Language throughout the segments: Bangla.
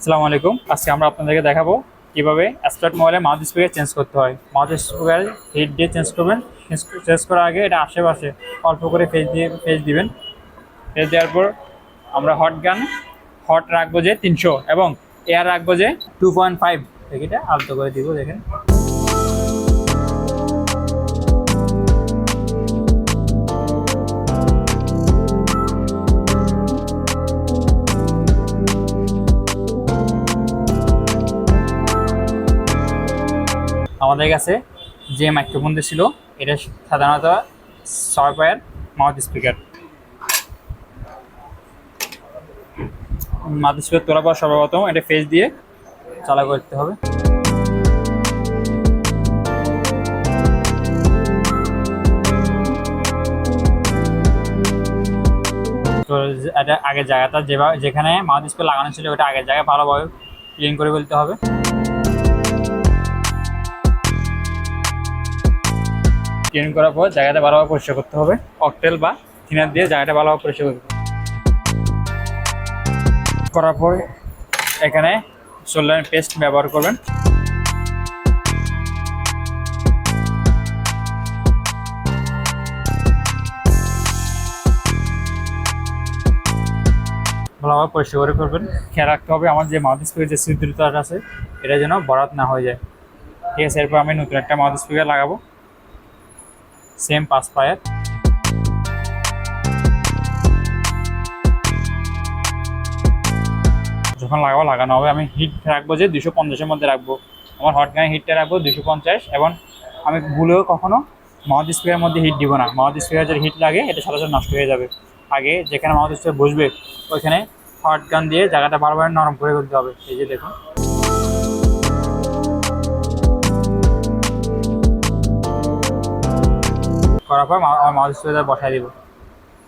আসসালামু আলাইকুম। আজকে আমরা আপনাদেরকে দেখাবো কীভাবে স্মার্ট মোবাইলে মাউথ স্পিকার চেঞ্জ করতে হয়। মাউথ স্পিকার হিট দিয়ে চেঞ্জ করবেন। চেঞ্জ করার আগে এটা আশেপাশে অল্প করে ফেস দিয়ে ফেস দিবেন। ফেস দেওয়ার পর আমরা হট গান হট রাখব যে তিনশো এবং এয়ার রাখব যে টু পয়েন্ট ফাইভ এটা আলতো করে দিব, দেখেন। আমাদের কাছে যে মাইক্রোফোনটা ছিল, এটা সাধারণত ছয় পায়ের মাউথ স্পিকার মাউথ স্পিকার তোলা পর সর্বপ্রথম এটা ফেস দিয়ে চালা করতে হবে। তো এটা আগের জায়গাটা যেভাবে যেখানে মাউথ স্পিকার লাগানো ছিল, ওটা আগের জায়গায় ভালোভাবে ক্লিন করে ফেলতে হবে। ক্লিন করার পর জায়গাটা ভালোভাবে পরিষ্কার করতে হবে। ককটেল বা থিনার দিয়ে জায়গাটা ভালোভাবে পরিষ্কার করতে হবে। করার পর এখানে সোলার পেস্ট ব্যবহার করবেন। ভালোভাবে পরিষ্কার করে করবেন খেয়াল রাখতে হবে আমার যে মাউথ স্পিকার যে ছিদ্রতা আছে, এটা যেন বরাত না হয়ে যায়। ঠিক আছে, এরপর আমি নতুন একটা মাউথ স্পিকার লাগাবো। সেম পাঁচ পায়ের। যখন লাগাবো, লাগানো হবে, আমি হিট রাখব যে দুশো পঞ্চাশের মধ্যে রাখব। আমার হট গানে হিটটা রাখব দুশো পঞ্চাশ এবং আমি ভুলেও কখনো মাউথ স্পিকারের মধ্যে হিট দিব না। মাউথ স্পিকার যদি হিট লাগে, এটা সাথে নষ্ট হয়ে যাবে। আগে যেখানে মাউথ স্পিকার বসবে, ওইখানে হট গান দিয়ে জায়গাটা বারবার নরম করে করতে হবে। এই যে দেখুন। করার পর আমার মাউথ স্প্রে বসাই দিব।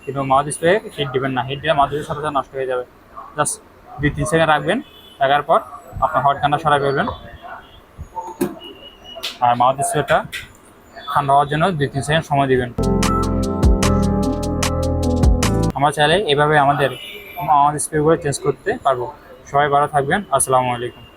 কিন্তু মাউথ স্প্রে হিট দিবেন না। হিট দিলে মাউথ সাথে সাথে নষ্ট হয়ে যাবে। জাস্ট দুই, তিন সেকেন্ড রাখবেন। রাখার পর আপনার হট গানটা সরাই ফেলবেন। আর মাউথ স্প্রেটা ঠান্ডা হওয়ার জন্য দুই, তিন সেকেন্ড সময় দিবেন। আমরা চাইলে এভাবে আমাদের আমাদের স্প্রেগুলো চেঞ্জ করতে পারব। সবাই ভালো থাকবেন। আসসালামু আলাইকুম।